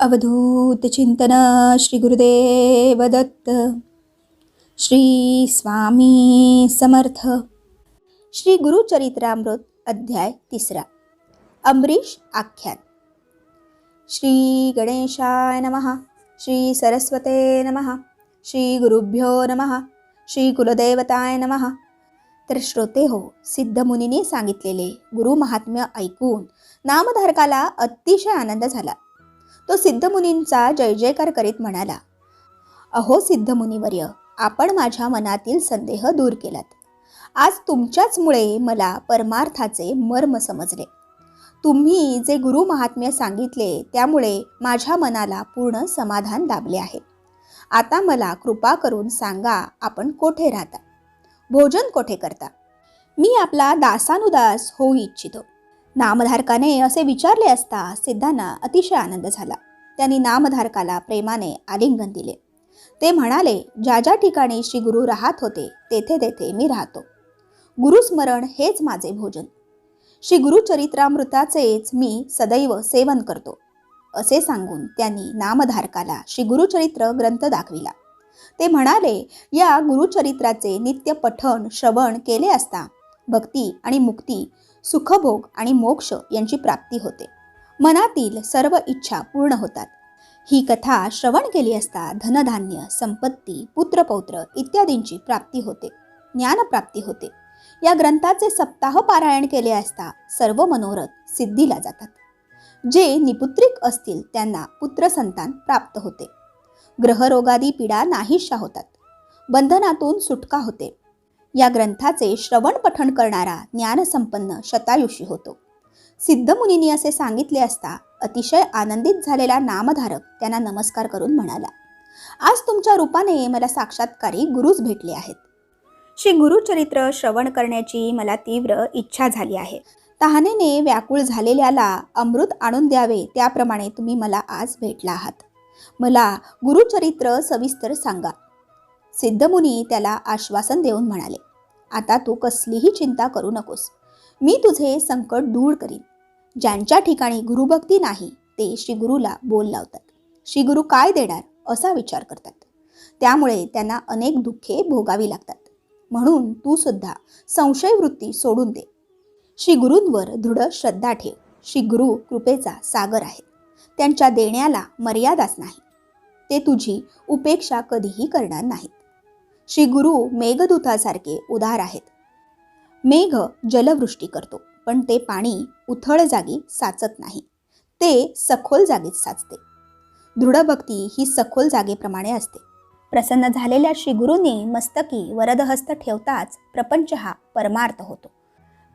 अवधूत चिंतन श्री गुरुदेव दत्त श्री स्वामी समर्थ. श्री गुरुचरित्रामृत अध्याय तिसरा अमरीश आख्यान. श्री गणेशाय नमः श्री सरस्वते नमः श्री गुरुभ्यो नमः श्री कुलदेवताय नमः. तर श्रोते हो सिद्धमुनीने सांगितलेले गुरु महात्म्य ऐकून नामधारकाला अतिशय आनंद झाला. तो सिद्धमुनींचा जय जयकार करीत म्हणाला अहो सिद्धमुनीवर्य आपण माझ्या मनातील संदेह दूर केलात. आज तुमच्याचमुळे मला परमार्थाचे मर्म समजले. तुम्ही जे गुरु महात्म्य सांगितले त्यामुळे माझ्या मनाला पूर्ण समाधान लाभले आहे. आता मला कृपा करून सांगा आपण कोठे राहता? भोजन कोठे करता? मी आपला दासानुदास होऊ इच्छितो. नामधारकाने असे विचारले असता सिद्धांना अतिशय आनंद झाला. त्यांनी नामधारकाला प्रेमाने आलिंगन दिले. ते म्हणाले ज्या ज्या ठिकाणी श्री गुरु राहत होते तेथे तेथे मी राहतो. गुरुस्मरण हेच माझे भोजन. श्री गुरुचरित्रामृताचेच मी सदैव सेवन करतो. असे सांगून त्यांनी नामधारकाला श्री गुरुचरित्र ग्रंथ दाखविला. ते म्हणाले या गुरुचरित्राचे नित्य पठण श्रवण केले असता भक्ती आणि मुक्ती सुखभोग आणि मोक्ष यांची प्राप्ती होते. मनातील सर्व इच्छा पूर्ण होतात. ही कथा श्रवण केली असता धनधान्य संपत्ती पुत्रपौत्र इत्यादींची प्राप्ती होते ज्ञानप्राप्ती होते. या ग्रंथाचे सप्ताह पारायण केले असता सर्व मनोरथ सिद्धीला जातात. जे निपुत्रिक असतील त्यांना पुत्रसंतान प्राप्त होते. ग्रहरोगादी पीडा नाहीशा होतात. बंधनातून सुटका होते. या ग्रंथाचे श्रवण पठण करणारा ज्ञानसंपन्न शतायुषी होतो. सिद्धमुनींनी असे सांगितले असता अतिशय आनंदित झालेला नामधारक त्यांना नमस्कार करून म्हणाला आज तुमच्या रूपाने मला साक्षात्कारी गुरुच भेटले आहेत. श्री गुरुचरित्र श्रवण करण्याची मला तीव्र इच्छा झाली आहे. तहानेने व्याकुळ झालेल्याला अमृत आणून द्यावे त्याप्रमाणे तुम्ही मला आज भेटला आहात. मला गुरुचरित्र सविस्तर सांगा. सिद्धमुनी त्याला आश्वासन देऊन म्हणाले आता तू कसलीही चिंता करू नकोस. मी तुझे संकट दूर करीन. ज्यांच्या ठिकाणी गुरुभक्ती नाही ते श्री गुरुला बोल लावतात. श्री गुरु काय देणार असा विचार करतात. त्यामुळे त्यांना अनेक दुःखे भोगावी लागतात. म्हणून तू सुद्धा संशय वृत्ती सोडून दे. श्री गुरूंवर दृढ श्रद्धा ठेव. श्री गुरु कृपेचा सागर आहे. त्यांच्या देण्याला मर्यादाच नाही. ते तुझी उपेक्षा कधीही करणार नाहीत. श्री गुरु मेघदूतासारखे उदार आहेत. मेघ जलवृष्टी करतो पण ते पाणी उथळ जागी साचत नाही. ते सखोल जागीच साचते. दृढभक्ती ही सखोल जागेप्रमाणे असते. प्रसन्न झालेल्या श्री गुरुने मस्तकी वरदहस्त ठेवताच प्रपंच हा परमार्थ होतो.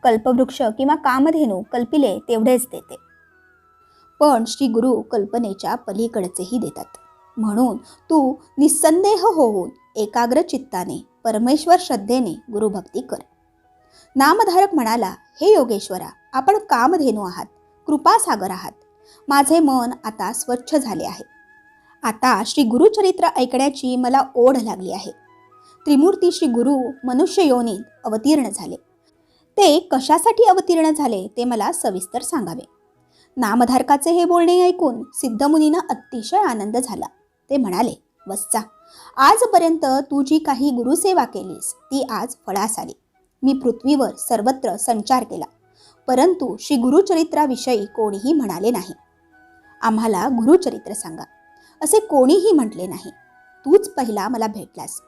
कल्पवृक्ष किंवा कामधेनू कल्पिले तेवढेच देते. पण श्री गुरु कल्पनेच्या पलीकडचेही देतात. म्हणून तू निसंदेह होऊन एकाग्र चित्ताने परमेश्वर श्रद्धेने गुरुभक्ती कर. नामधारक म्हणाला हे योगेश्वरा आपण कामधेनू आहात कृपासागर आहात. माझे मन आता स्वच्छ झाले आहे. आता श्री गुरुचरित्र ऐकण्याची मला ओढ लागली आहे. त्रिमूर्ती श्री गुरु मनुष्य योनीत अवतीर्ण झाले. ते कशासाठी अवतीर्ण झाले ते मला सविस्तर सांगावे. नामधारकाचे हे बोलणे ऐकून सिद्धमुनीनं अतिशय आनंद झाला. ते म्हणाले वत्सा आजपर्यंत तू जी काही गुरुसेवा केलीस ती आज फळास आली. मी पृथ्वीवर सर्वत्र संचार केला परंतु श्री गुरुचरित्राविषयी कोणीही म्हणाले नाही. आम्हाला गुरुचरित्र सांगा असे कोणीही म्हटले नाही. तूच पहिला मला भेटलास.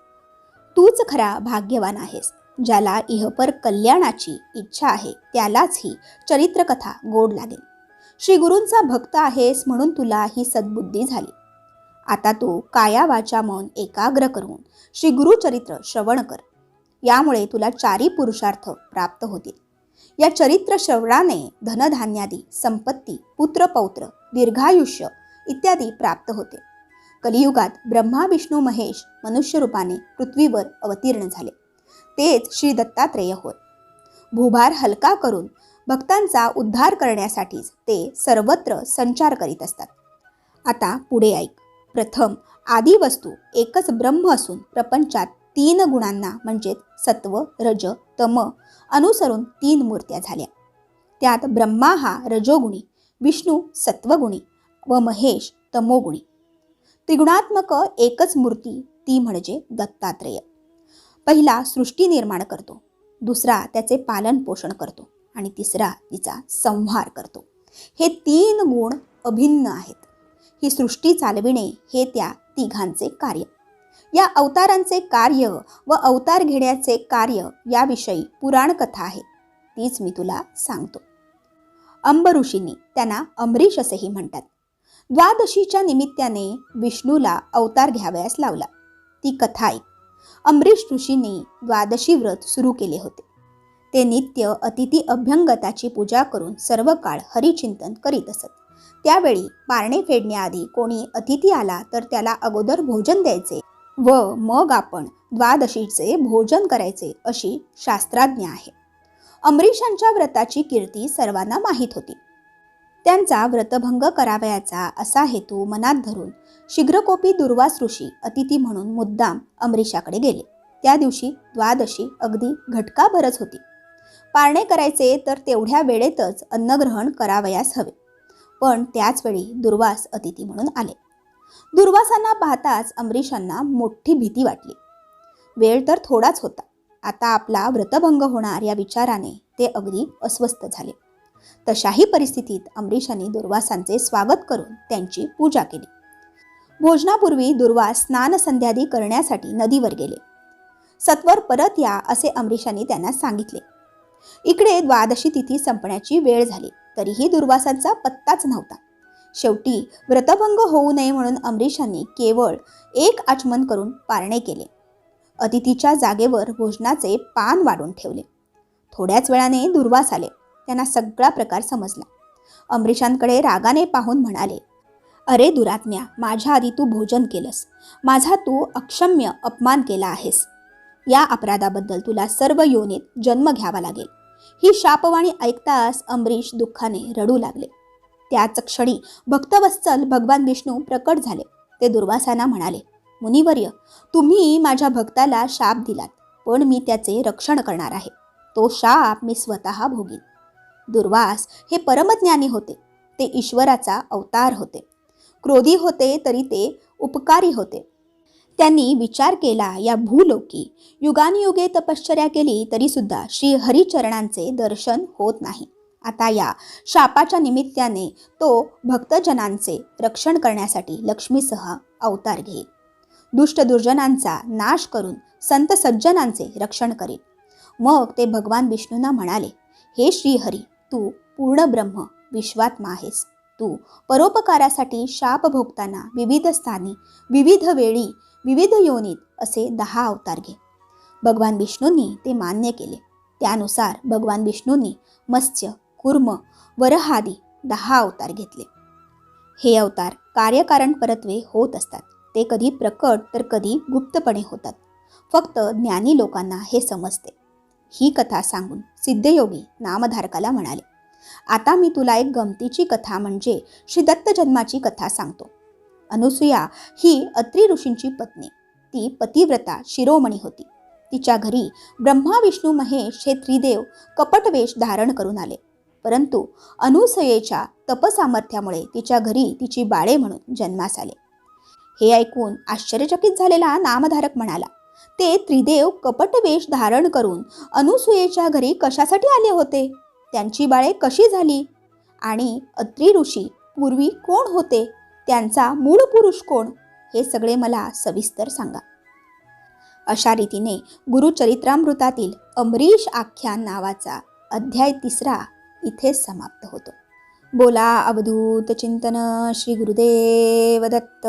तूच खरा भाग्यवान आहेस ज्याला इहपर कल्याणाची इच्छा आहे त्यालाच ही चरित्रकथा गोड लागेल. श्री गुरूंचा भक्त आहेस म्हणून तुला ही सद्बुद्धी झाली. आता तू काया वाचा मन एकाग्र करून श्री गुरुचरित्र श्रवण कर. यामुळे तुला चारी पुरुषार्थ प्राप्त होतील. या चरित्र श्रवणाने धनधान्यादी संपत्ती पुत्रपौत्र दीर्घायुष्य इत्यादी प्राप्त होते. कलियुगात ब्रह्मा विष्णू महेश मनुष्यरूपाने पृथ्वीवर अवतीर्ण झाले. तेच श्री दत्तात्रेय होय. भूभार हलका करून भक्तांचा उद्धार करण्यासाठीच ते सर्वत्र संचार करीत असतात. आता पुढे ऐक. प्रथम आदी वस्तू एकच ब्रह्म असून प्रपंचात तीन गुणांना म्हणजे सत्व रज तम अनुसरून तीन मूर्त्या झाल्या. त्यात ब्रह्मा हा रजोगुणी विष्णू सत्वगुणी व महेश तमोगुणी. त्रिगुणात्मक एकच मूर्ती ती म्हणजे दत्तात्रेय. पहिला सृष्टी निर्माण करतो दुसरा त्याचे पालन पोषण करतो आणि तिसरा तिचा संहार करतो. हे तीन गुण अभिन्न आहेत. ही सृष्टी चालविणे हे त्या तिघांचे कार्य. या अवतारांचे कार्य व अवतार घेण्याचे कार्य याविषयी पुराण कथा आहे. तीच मी तुला सांगतो. अंब ऋषींनी त्यांना अमरीश असेही म्हणतात. द्वादशीच्या निमित्ताने विष्णूला अवतार घ्यावयास लावला. ती कथा ऐक. अमरीश ऋषींनी द्वादशी व्रत सुरू केले होते. ते नित्य अतिथी अभ्यंगताची पूजा करून सर्व काळ हरिचिंतन करीत असत. त्यावेळी पारणे फेडण्याआधी कोणी अतिथी आला तर त्याला अगोदर भोजन द्यायचे व मग आपण द्वादशीचे भोजन करायचे अशी शास्त्राज्ञा आहे. अमरीशांच्या व्रताची कीर्ती सर्वांना माहीत होती. त्यांचा व्रतभंग करावयाचा असा हेतू मनात धरून शीघ्रकोपी दुर्वास ऋषी अतिथी म्हणून मुद्दाम अमरीशाकडे गेले. त्या दिवशी द्वादशी अगदी घटकाभरच होती. पारणे करायचे तर तेवढ्या वेळेतच अन्नग्रहण करावयास हवे. पण त्याचवेळी दुर्वास अतिथी म्हणून आले. दुर्वासांना पाहताच अमरीशांना मोठी भीती वाटली. वेळ तर थोडाच होता. आता आपला व्रतभंग होणार या विचाराने ते अगदी अस्वस्थ झाले. तशाही परिस्थितीत अमरीशांनी दुर्वासांचे स्वागत करून त्यांची पूजा केली. भोजनापूर्वी दुर्वास स्नान संध्यादी करण्यासाठी नदीवर गेले. सत्वर परत या असे अमरीशांनी त्यांना सांगितले. इकडे द्वादशी तिथी संपण्याची वेळ झाली. तरीही दुर्वासांचा पत्ताच नव्हता. शेवटी व्रतभंग होऊ नये म्हणून अमरीशांनी केवळ एक आचमन करून पारणे केले. अतिथीच्या जागेवर भोजनाचे पान वाढून ठेवले. थोड्याच वेळाने दुर्वास आले. त्यांना सगळा प्रकार समजला. अमरीशांकडे रागाने पाहून म्हणाले अरे दुरात्म्या माझ्या आधी तू भोजन केलंस. माझा तू अक्षम्य अपमान केला आहेस. या अपराधाबद्दल तुला सर्व योनीत जन्म घ्यावा लागेल. ही शापवाणी ऐकताच अमरीश दुःखाने रडू लागले. त्याच क्षणी भक्तवत्सल भगवान विष्णू प्रकट झाले. ते दुर्वासांना म्हणाले मुनिवर्य तुम्ही माझ्या भक्ताला शाप दिलात पण मी त्याचे रक्षण करणार आहे. तो शाप मी स्वतः भोगीन. दुर्वास हे परमज्ञानी होते. ते ईश्वराचा अवतार होते. क्रोधी होते तरी ते उपकारी होते. त्यांनी विचार केला या भूलोकी. युगानयुगे तपश्चर्या केली तरीसुद्धा श्री हरिचरणांचे दर्शन होत नाही. आता या शापाच्या निमित्ताने तो भक्तजनांचे रक्षण करण्यासाठी लक्ष्मीसह अवतार घेईल. दुष्ट दुर्जनांचा नाश करून संत सज्जनांचे रक्षण करेल. मग ते भगवान विष्णूंना म्हणाले हे श्रीहरी तू पूर्ण ब्रह्म विश्वात्मा आहेस. तू परोपकारासाठी शाप भोगताना विविध स्थानी विविध वेळी विविध योनीत असे दहा अवतार घे. भगवान विष्णूंनी ते मान्य केले. त्यानुसार भगवान विष्णूंनी मत्स्य कुर्म वरहादी दहा अवतार घेतले. हे अवतार कार्यकारण परत्वे होत असतात. ते कधी प्रकट तर कधी गुप्तपणे होतात. फक्त ज्ञानी लोकांना हे समजते. ही कथा सांगून सिद्धयोगी नामधारकाला म्हणाले आता मी तुला एक गमतीची कथा म्हणजे श्री दत्त जन्माची कथा सांगतो. अनुसूया ही अत्री ऋषींची पत्नी. ती पतिव्रता शिरोमणी होती. तिच्या घरी ब्रह्मा विष्णू महेश हे त्रिदेव कपटवेश धारण करून आले. परंतु अनुसयेच्या तपसामर्थ्यामुळे तिच्या घरी तिची बाळे म्हणून जन्मास आले. हे ऐकून आश्चर्यचकित झालेला नामधारक म्हणाला ते त्रिदेव कपटवेश धारण करून अनुसूयेच्या घरी कशासाठी आले होते? त्यांची बाळे कशी झाली? आणि अत्री ऋषी पूर्वी कोण होते? त्यांचा मूळ पुरुष कोण हे सगळे मला सविस्तर सांगा. अशा रीतीने गुरुचरित्रामृतातील अमरीश आख्यान नावाचा अध्याय तिसरा इथेच समाप्त होतो. बोला अवधूत चिंतन श्री गुरुदेव दत्त.